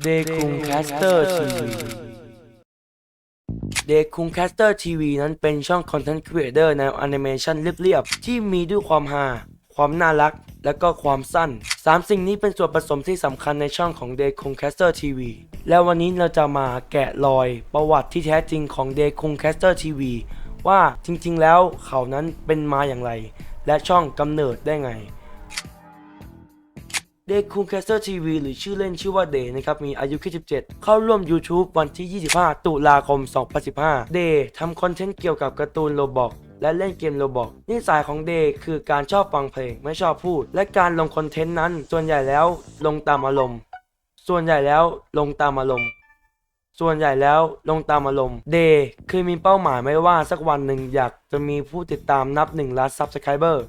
เดคุงแคสเตอร์ทีวีเดคุงแคสเตอร์ทีวีนั้นเป็นช่องคอนเทนต์ครีเอเตอร์แนวแอนิเมชันเรียบๆ ที่มีด้วยความฮาความน่ารัก และก็ความสั้น 3 สิ่งนี้เป็นส่วนผสมที่สำคัญในช่องของ d ดคุงแคสเตอร์ทีวีแล้ววันนี้เราจะมาแกะรอยประวัติที่แท้จริงของ d ดคุงแคสเตอร์ทีวีว่าจริงๆ แล้วเขานั้นเป็นมาอย่างไร และช่องกำเนิดได้ไง เดย์คูงแคสเตอร์ทีวีหรือชื่อเล่นชื่อว่าเดย์นะครับ มีอายุแค่ 17 เข้าร่วม YouTube วันที่ 25 ตุลาคม 2015 เดย์ทำคอนเทนต์เกี่ยวกับการ์ตูนโรบอกและเล่นเกมโรบอกนิสัยของเดย์คือการชอบฟังเพลงไม่ชอบพูด และการลงคอนเทนต์นั้น ส่วนใหญ่แล้วลงตามอารมณ์ ส่วนใหญ่แล้วลงตามอารมณ์ ส่วนใหญ่แล้วลงตามอารมณ์เดย์เคยมีเป้าหมายไหมว่าสักวันหนึ่งอยากจะมีผู้ติดตามนับ1ล้านซับสไครเบอร์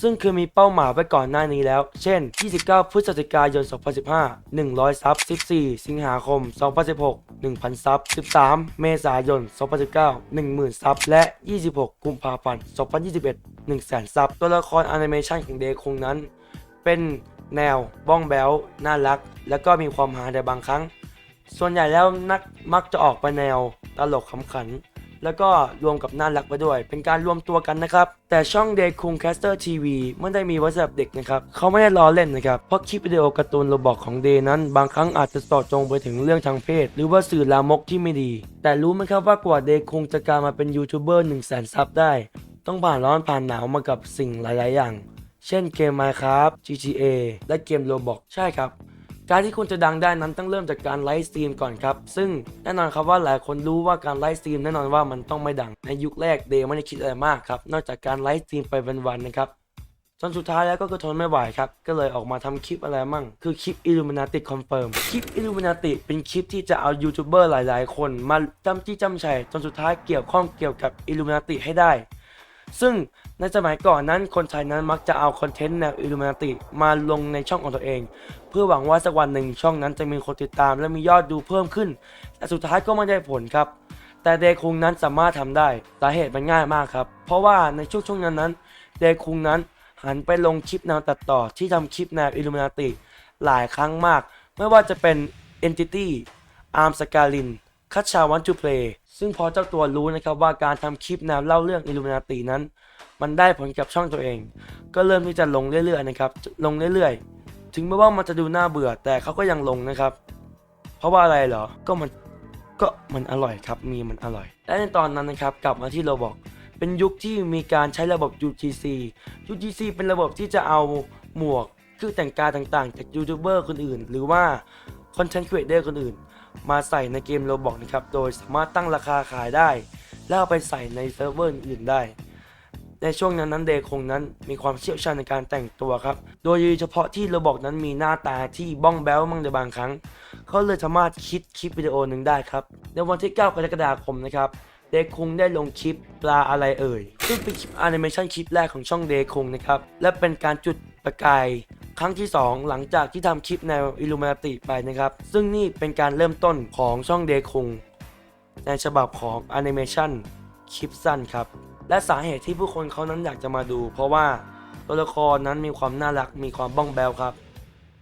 ซึ่งคือมีเป้าหมายไว้ก่อนหน้านี้แล้ว เช่น 29 พฤศจิกายน 2015 100 ซับ 14 สิงหาคม 2016 1,000 ซับ 13 เมษายน 2019 10,000 ซับ และ 26 กุมภาพันธ์ 2021 100,000 ซับ ตัวละครแอนิเมชันของเดคงนั้น เป็นแนวบ้องแบลน่ารัก และก็มีความฮาในบางครั้ง ส่วนใหญ่แล้วนักมักจะออกไปแนวตลกขำขัน แล้วก็รวมกับน่ารักไปด้วย เป็นการรวมตัวกันนะครับ แต่ช่องเดคุงแคสเตอร์ทีวีไม่ได้มีไว้สำหรับเด็กนะครับ เขาไม่ได้ล้อเล่นนะครับ เพราะคลิปวิดีโอการ์ตูนโรบอกของเดนั้น บางครั้งอาจจะสอดจงไปถึงเรื่องทางเพศ หรือว่าสื่อลามกที่ไม่ดี แต่รู้ไหมครับว่ากว่าเดคุงจะกลายมาเป็นยูทูบเบอร์1 0 0 0 0แสนซับได้ ต้องผ่านร้อนผ่านหนาวมากับสิ่งหลาย ๆ อย่าง เช่นเกม Minecraft GTA และเกม Roblox ใช่ครับ การที่คุณจะดังได้นั้นต้องเริ่มจากการไลฟ์สตรีมก่อนครับ ซึ่งแน่นอนครับว่าหลายคนรู้ว่าการไลฟ์สตรีมแน่นอนว่ามันต้องไม่ดัง ในยุคแรกเดย์ไม่ได้คิดอะไรมากครับ นอกจากการไลฟ์สตรีมไปวันๆนะครับจนสุดท้ายแล้วก็คือทนไม่ไหวครับ ก็เลยออกมาทำคลิปอะไรมั่ง คือคลิป Illuminati Confirm คลิป Illuminati เป็นคลิปที่จะเอายูทูบเบอร์หลาย ๆ คน มาจำจี้จำชัยจนสุดท้ายเกี่ยวข้องเกี่ยวกับ Illuminati ให้ได้ ซึ่งในสมัยก่อนนั้นคนไทยนั้นมักจะเอาคอนเทนต์แนว Illuminati มาลงในช่องของตัวเอง เพื่อหวังว่าสักวันหนึ่งช่องนั้นจะมีคนติดตามและมียอดดูเพิ่มขึ้น แต่สุดท้ายก็ไม่ได้ผลครับ แต่เดคุงนั้นสามารถทำได้สาเหตุมันง่ายมากครับ เพราะว่าในช่วงช่วงนั้นนั้นเดคุงนั้นหันไปลงคลิปแนวตัดต่อที่ทำคลิปแนว Illuminati หลายครั้งมาก ไม่ว่าจะเป็น Entity Arm s c a l i n คัชชาวันจูเพลย์ซึ่งพอเจ้าตัวรู้นะครับว่าการทำคลิปแนวเล่าเรื่อง Illuminati นั้น มันได้ผลกับช่องตัวเอง ก็เริ่มที่จะลงเรื่อยๆนะครับลงเรื่อยๆ ถึงแม้ว่ามันจะดูน่าเบื่อแต่เขาก็ยังลงนะครับ เพราะว่าอะไรเหรอก็มันก็มันอร่อยครับมีมันอร่อย และในตอนนั้นนะครับกลับมาที่เราบอกเป็นยุคที่มีการใช้ระบบ UGC UGC เป็นระบบที่จะเอาหมวกเครื่องแต่งกายต่างๆ จากยูทูบเบอร์คนอื่น หรือว่าคอนเทนต์ครีเอเตอร์คนอื่น มาใส่ในเกมโรบอกนะครับ โดยสามารถตั้งราคาขายได้ แล้วเอาไปใส่ในเซิร์ฟเวอร์อื่นได้ ในช่วงนั้นนั้นเดคงนั้นมีความเชี่ยวชาญในการแต่งตัวครับ โดยเฉพาะที่รบอกนั้นมีหน้าตาที่บ้องแบ้วมั่งในบางครั้ง เขาเลยสามารถคิดคลิปวิดีโอหนึ่งได้ครับ ในวันที่ 9 กรกฎาคมนะครับเดคงได้ลงคลิปปลาอะไรเอ่ย ซึ่งเป็นคลิปแอนิเมชันคลิปแรกของช่องเดคงนะครับ และเป็นการจุดประกาย ครั้งที่ 2 หลังจากที่ทำคลิปแนว Illuminati ไปนะครับ ซึ่งนี่เป็นการเริ่มต้นของช่องเดคุงในฉบับของแอนิเมชันคลิปสั้นครับ และสาเหตุที่ผู้คนเขานั้นอยากจะมาดู เพราะว่าตัวละครนั้นมีความน่ารักมีความบ้องแบวครับ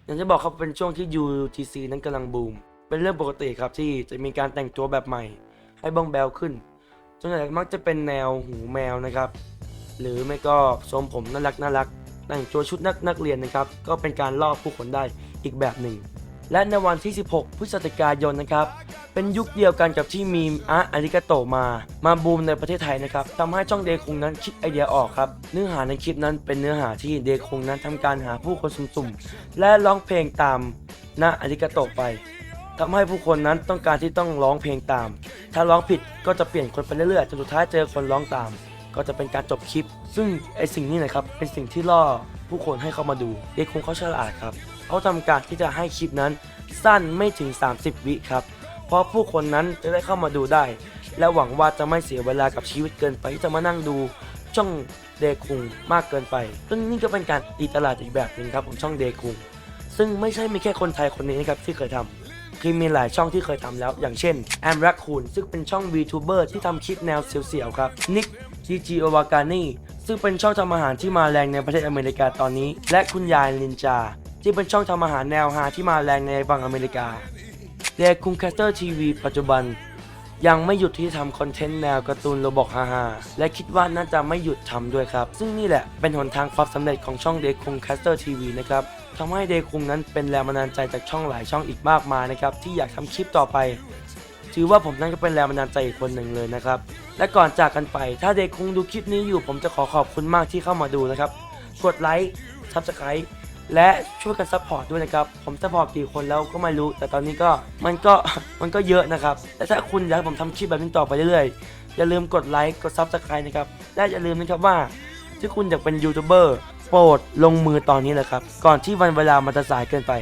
อย่างที่บอกครับเป็นช่วงที่ UTC นั้นกำลังบูม เป็นเรื่องปกติครับที่จะมีการแต่งตัวแบบใหม่ ให้บ้องแบวขึ้นส่วนใหญ่มักจะเป็นแนวหูแมวนะครับ หรือไม่ก็ทรงผมน่ารักน่ารัก แต่งตัวชุดนักนักเรียนนะครับก็เป็นการล่อผู้คนได้อีกแบบหนึ่ง และในวันที่ 16 พฤศจิกายนนะครับเป็นยุคเดียวกันกับที่มีอาร์อาริกาโตมามาบูมในประเทศไทยนะครับทำให้ช่องเดคงนั้นคิดไอเดียออกครับ เนื้อหาในคลิปนั้นเป็นเนื้อหาที่เดคงนั้นทำการหาผู้คนสุ่มๆและร้องเพลงตามนาอาริกาโตไปทำให้ผู้คนนั้นต้องการที่ต้องร้องเพลงตาม ถ้าร้องผิดก็จะเปลี่ยนคนไปเรื่อยๆจนสุดท้ายเจอคนร้องตาม ก็จะเป็นการจบคลิป ซึ่งไอสิ่งนี้นะครับเป็นสิ่งที่ล่อผู้คนให้เข้ามาดู เดคงเขาฉลาดครับเขาทำการที่จะให้คลิปนั้นสั้นไม่ถึง 30 วิครับ เพราะผู้คนนั้นจะได้เข้ามาดูได้ และหวังว่าจะไม่เสียเวลากับชีวิตเกินไปที่จะมานั่งดูช่องเดคุงมากเกินไป ซึ่งนี่ก็เป็นการตีตลาดอีกแบบหนึ่งครับของช่องเดคุงซึ่งไม่ใช่มีแค่คนไทยคนนี้นะครับที่เคยทำ คือมีหลายช่องที่เคยทำแล้ว อย่างเช่นแอมรักคูนซึ่งเป็นช่อง VTuber ที่ทำคลิปแนวเสียวๆครับนิกจีจีโอวากานี่ซึ่งเป็นช่องทำอาหารที่มาแรงในประเทศอเมริกาตอนนี้ และคุณยายนินจา ที่เป็นช่องทำอาหารแนวฮาที่มาแรงในฝั่งอเมริกาเดคุงแคสเตอร์ทีวีปัจจุบัน ยังไม่หยุดที่ทำคอนเทนต์แนวการ์ตูนโรบอกฮาๆและคิดว่าน่าจะไม่หยุดทำด้วยครับ ซึ่งนี่แหละเป็นหนทางความสำเร็จของช่องเดคุงแคสเตอร์ทีวีนะครับ ทำให้เดคุงนั้นเป็นแรงบันดาลใจจากช่องหลายช่องอีกมากมายนะครับที่อยากทำคลิปต่อไป ถือว่าผมนั้นก็เป็นแรงบันดาลใจอีกคนหนึ่งเลยนะครับ และก่อนจากกันไป ถ้าเด็กคงดูคลิปนี้อยู่ ผมจะขอขอบคุณมากที่เข้ามาดูนะครับ กดไลค์ซับสไคร b ์และช่วยกันซัพพอร์ตด้วยนะครับ ผมซัพพอร์ตกี่คนแล้วก็ไม่รู้ แต่ตอนนี้ก็มันก็มันก็เยอะนะครับและถ้าคุณอยากผมทำคลิปแบบนี้ต่อไปเรื่อยๆอย่าลืมกดไลค์กดซับสไคร b ์นะครับและอย่าลืมนะครับว่าที่คุณอยากเป็นยูทูบเบอร์ โปรดลงมือตอนนี้เลยครับ ก่อนที่วันเวลามันจะสายเกินไป